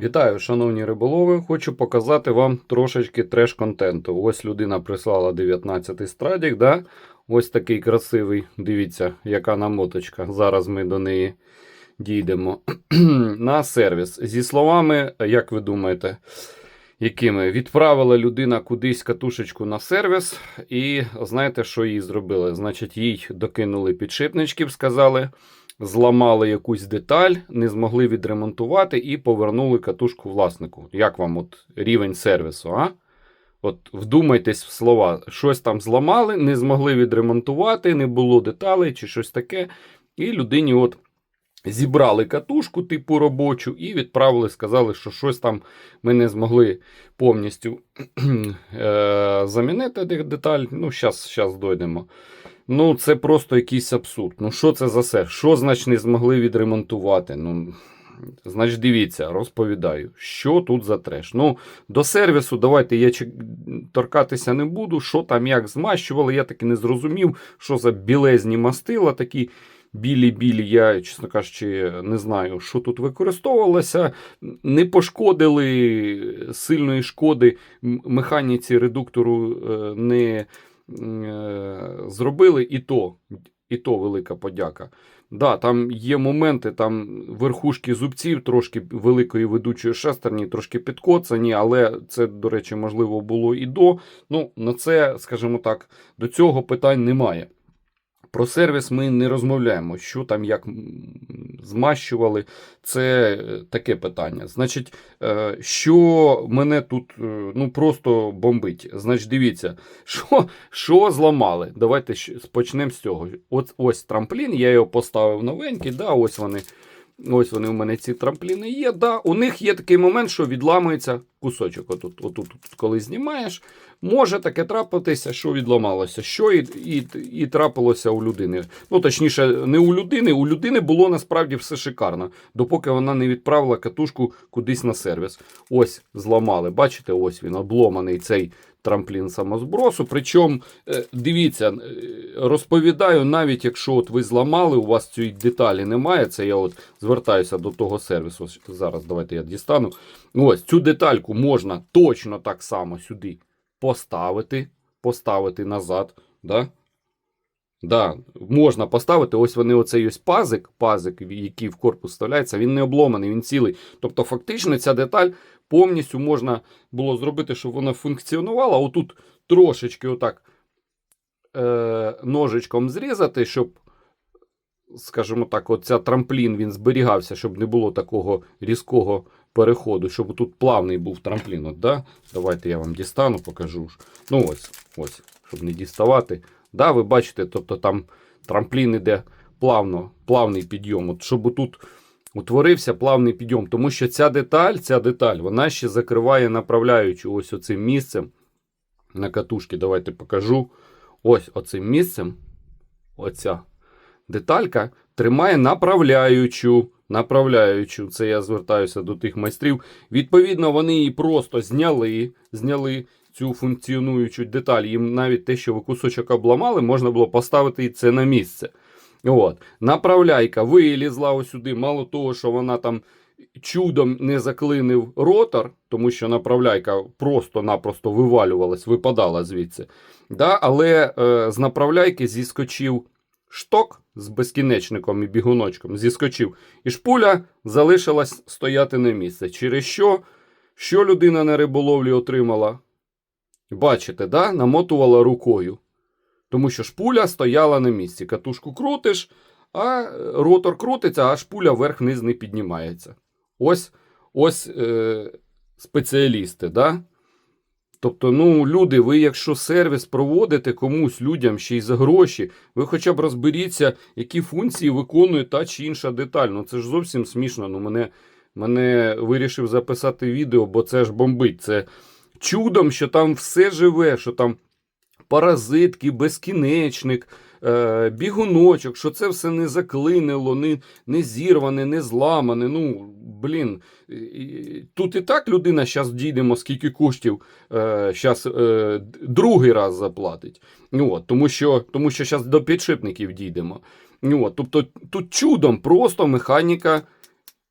Вітаю, шановні риболови. Хочу показати вам трошечки треш-контенту. Ось людина прислала 19 страдік, да? Ось такий красивий. Дивіться, яка намоточка. Зараз ми до неї дійдемо. На сервіс. Зі словами, як ви думаєте, якими відправила людина кудись катушечку на сервіс, і знаєте, що їй зробили? Значить, їй докинули підшипничків, сказали зламали якусь деталь, не змогли відремонтувати і повернули катушку власнику. Як вам от рівень сервісу? а? От вдумайтесь в слова, щось там зламали, не змогли відремонтувати, не було деталей чи щось таке. І людині от зібрали катушку, типу робочу, і відправили, сказали, що щось там ми не змогли повністю е- замінити деталь. Ну, зараз дойдемо. Ну, це просто якийсь абсурд. Ну, що це за все? Що значить не змогли відремонтувати? Ну, значить, дивіться, розповідаю, що тут за треш. Ну, до сервісу, давайте я торкатися не буду. Що там, як змащували, я таки не зрозумів, що за білезні мастила такі. Білі-білі, я, чесно кажучи, не знаю, що тут використовувалося. Не пошкодили сильної шкоди механіці редуктору е, не зробили, і то і то велика подяка. Да, Там є моменти, там верхушки зубців, трошки великої ведучої шестерні, трошки підкоцані, але це, до речі, можливо було і до. Ну, На це, скажімо так, до цього питань немає. Про сервіс ми не розмовляємо, що там як змащували. Це е, таке питання. Значить, е, що мене тут е, ну просто бомбить. Значить, дивіться, що що зламали. Давайте почнемо з цього. От, Ось трамплін, я його поставив новенький. да, Ось вони ось вони у мене ці трампліни є. да, У них є такий момент, що відламується кусочок. Отут, отут, коли знімаєш, може таке трапитися, що відламалося, що і і, і трапилося у людини. Ну, точніше, не у людини. У людини було насправді все шикарно, допоки вона не відправила катушку кудись на сервіс. Ось зламали. Бачите, ось він обломаний цей трамплін самозбросу. Причому, е, дивіться, е, розповідаю, навіть якщо от ви зламали, у вас цієї деталі немає. Це я от звертаюся до того сервісу. Зараз давайте я дістану. Ось цю детальку можна точно так само сюди поставити, поставити назад. Да? Да, Можна поставити. Ось вони оцей ось пазик, пазик, який в корпус вставляється, він не обломаний, він цілий. Тобто, фактично, ця деталь повністю можна було зробити, щоб вона функціонувала. Отут трошечки отак е, ножичком зрізати, щоб, скажімо так, оця трамплін він зберігався, щоб не було такого різкого переходу, щоб тут плавний був трамплін. От, да? Давайте я вам дістану, покажу. Ну ось, ось, щоб не діставати. Да, Ви бачите, тобто там трамплін іде плавно, плавний підйом. От, Щоб тут утворився плавний підйом. Тому що ця деталь, ця деталь, вона ще закриває направляючу ось оцим місцем. На катушки, давайте покажу. Ось оцим місцем. Оця деталька тримає направляючу. Направляючу, це я звертаюся до тих майстрів. Відповідно, вони її просто зняли, зняли цю функціонуючу деталь. Їм навіть те, що ви кусочок обламали, можна було поставити це на місце. От. Направляйка вилізла сюди. Мало того, що вона там чудом не заклинив ротор, тому що направляйка просто-напросто вивалювалась, випадала звідси. Да? Але е, з направляйки зіскочив шток з безкінечником і бігуночком, зіскочив. І шпуля залишилась стояти на місці. Через що? Що людина на риболовлі отримала? Бачите, да? намотувала рукою. Тому що шпуля стояла на місці. Катушку крутиш, а ротор крутиться, а шпуля вверх-вниз не піднімається. Ось ось е, спеціалісти. да? Тобто, ну, люди, ви, якщо сервіс проводите комусь людям ще й за гроші, ви хоча б розберіться, які функції виконує та чи інша деталь. Ну це ж зовсім смішно. Ну, Мене мене вирішив записати відео, бо це ж бомбить. Це чудом, що там все живе, що там паразитки, безкінечник, е, бігуночок, що це все не заклинило, не не зірване, не зламане. Ну, блін, Тут і так людина, зараз дійдемо, скільки коштів зараз е, е, другий раз заплатить. От, Тому що тому що зараз до підшипників дійдемо. От, Тобто тут чудом просто механіка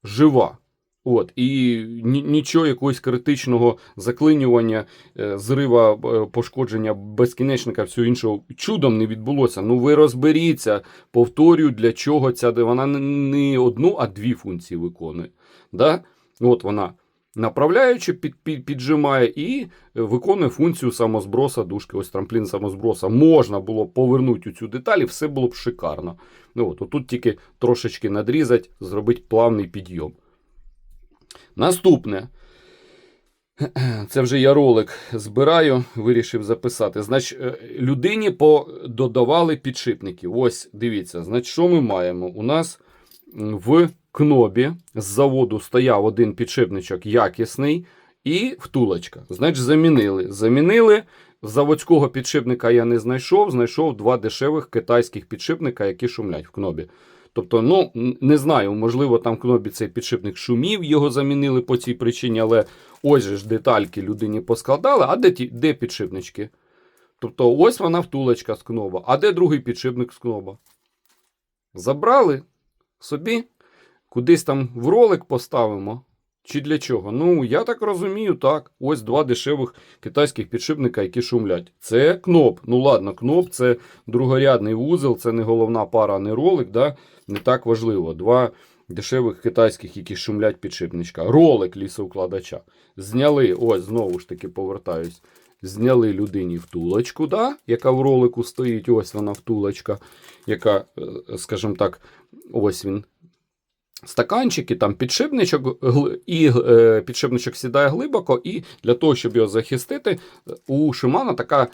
жива. От, і нічого якогось критичного заклинювання, е, зрива, е, пошкодження безкінечника, всього іншого чудом не відбулося. Ну ви розберіться, повторюю, для чого ця вона не- одну, а дві функції виконує. Да? От вона направляючи, під, під, піджимає і виконує функцію самозброса дужки. Ось трамплін самозброса. Можна було повернути цю деталь, і все було б шикарно. Ну, от, тут тільки трошечки надрізати, зробити плавний підйом. Наступне. Це вже я ролик збираю, вирішив записати. Значить, е, людині пододавали підшипників. Ось, дивіться, значить, що ми маємо? У нас в кнобі з заводу стояв один підшипничок якісний і втулочка. Значить, замінили. Замінили. Заводського підшипника я не знайшов, знайшов два дешевих китайських підшипника, які шумлять в кнобі. Тобто, ну не знаю, можливо, там кнобі цей підшипник шумів, його замінили по цій причині, але ось же ж детальки людині поскладали. А де ті де підшипнички? Тобто, ось вона втулочка з кноба. А де другий підшипник з кноба? Забрали собі, кудись там в ролик поставимо. Чи для чого? Ну, я так розумію, так. Ось два дешевих китайських підшипника, які шумлять. Це кноп. Ну ладно, кноп це другорядний вузол, це не головна пара, не ролик, да? не так важливо. Два дешевих китайських, які шумлять підшипничка. Ролик лісоукладача. Зняли, ось знову ж таки повертаюсь. Зняли людині втулочку, да? яка в ролику стоїть. Ось вона втулочка, яка, е, скажімо так, ось він. Стаканчики, там підшипничок, і е, підшипничок сідає глибоко, і для того, щоб його захистити, у Шимана така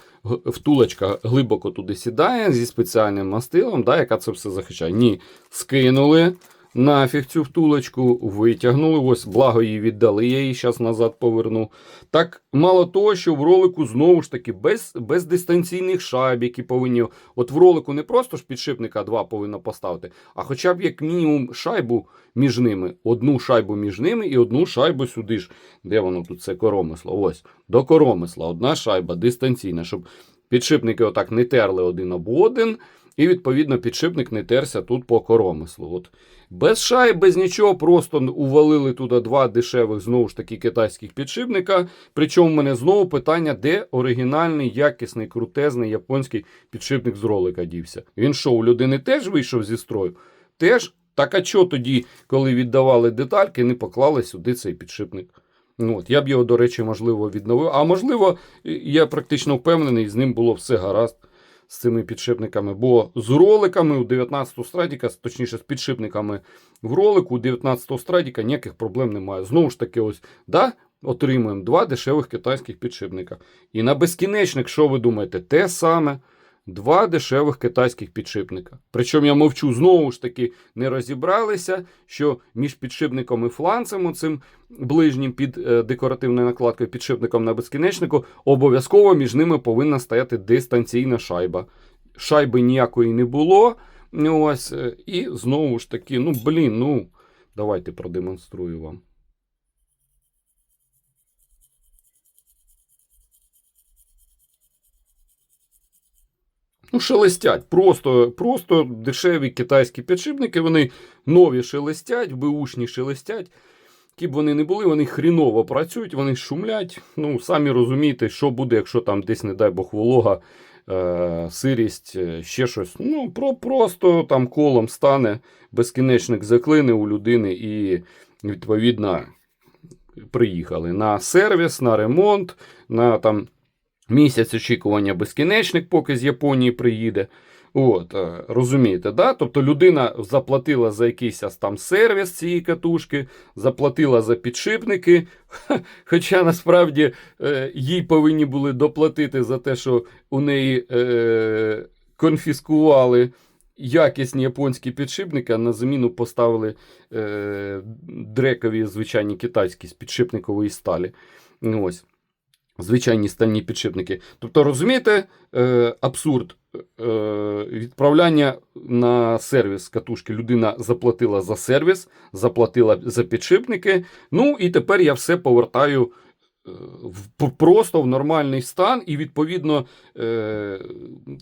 втулочка глибоко туди сідає зі спеціальним мастилом, да, яка це все захищає. Ні, скинули нафіг цю втулочку, витягнули. Ось, благо її віддали, я її зараз назад поверну. Так, мало того, що в ролику знову ж таки без, без дистанційних шайб, які повинні. От в ролику не просто ж підшипника два повинно поставити, а хоча б як мінімум шайбу між ними. Одну шайбу між ними і одну шайбу сюди ж. Де воно тут це коромисло? Ось, до коромисла. Одна шайба дистанційна, щоб підшипники отак не терли один об один. І, відповідно, підшипник не терся тут по коромислу. От. Без шайб, без нічого, просто увалили туди два дешевих, знову ж таки, китайських підшипника. Причому в мене знову питання, де оригінальний, якісний, крутезний японський підшипник з ролика дівся. Він що, у людини теж вийшов зі строю? Теж? Так а чого тоді, коли віддавали детальки, не поклали сюди цей підшипник? Ну, от, я б його, до речі, можливо, відновив. А можливо, я практично впевнений, з ним було все гаразд з цими підшипниками. Бо з роликами у 19 страдіка, точніше, з підшипниками в ролику у 19-го страдіка ніяких проблем немає. Знову ж таки, ось, да, отримуємо два дешевих китайських підшипника. І на безкінечник, що ви думаєте, те саме. Два дешевих китайських підшипника. Причому я мовчу, знову ж таки, не розібралися, що між підшипником і фланцем, цим ближнім під е, декоративною накладкою, підшипником на безкінечнику, обов'язково між ними повинна стояти дистанційна шайба. Шайби ніякої не було. Ось, е, і знову ж таки, ну блін, ну, давайте продемонструю вам. Ну, шелестять. Просто, просто дешеві китайські підшипники, вони нові шелестять, беушні шелестять. Які б вони не були, вони хріново працюють, вони шумлять. Ну, самі розумієте, що буде, якщо там десь, не дай Бог, волога, е- сирість, е, ще щось. Ну, про, просто там колом стане, безкінечник заклине у людини і, відповідно, приїхали на сервіс, на ремонт, на там. Місяць очікування безкінечник, поки з Японії приїде. От, е, розумієте, да? Тобто людина заплатила за якийсь там сервіс цієї катушки, заплатила за підшипники. Хоча насправді е, їй повинні були доплатити за те, що у неї е, конфіскували якісні японські підшипники, а на заміну поставили дрекові звичайні китайські з підшипникової сталі. Ось звичайні стальні підшипники. Тобто, розумієте, е, абсурд е, відправляння на сервіс катушки. Людина заплатила за сервіс, заплатила за підшипники. Ну і тепер я все повертаю. е, Просто в нормальний стан, і відповідно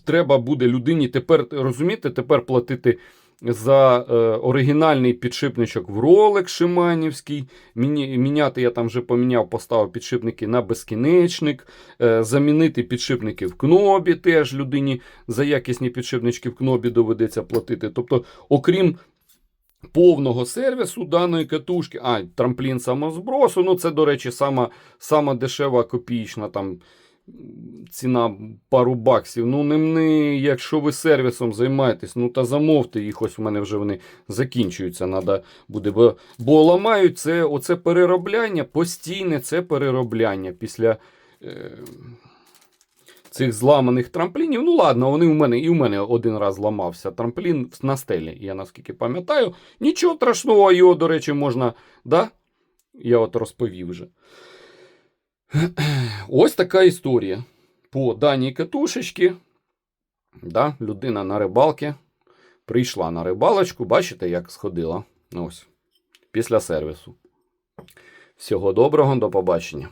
треба буде людині тепер розумієте, тепер платити за е, оригінальний підшипничок в ролик Шиманівський. Міняти я там вже поміняв, поставив підшипники на безкінечник. Е, замінити підшипники в кнобі. Теж людині за якісні підшипнички в кнобі доведеться платити. Тобто, окрім повного сервісу даної катушки, а трамплін самозбросу, ну це, до речі, сама, сама дешева копійчна там. Ціна пару баксів. Ну, не, не, якщо ви сервісом займаєтесь, ну та замовте їх, ось у мене вже вони закінчуються. Надо буде, бо, бо ламають це оце переробляння, постійне це переробляння після е, цих зламаних трамплінів. Ну, ладно, вони у мене і у мене один раз ламався трамплін на стелі, я наскільки пам'ятаю. Нічого страшного, його, до речі, можна. да? Я от розповів вже. Ось така історія. По даній катушечці. Да, людина на рибалки прийшла на рибалочку. Бачите, як сходила? Ось. Після сервісу. Всього доброго, до побачення.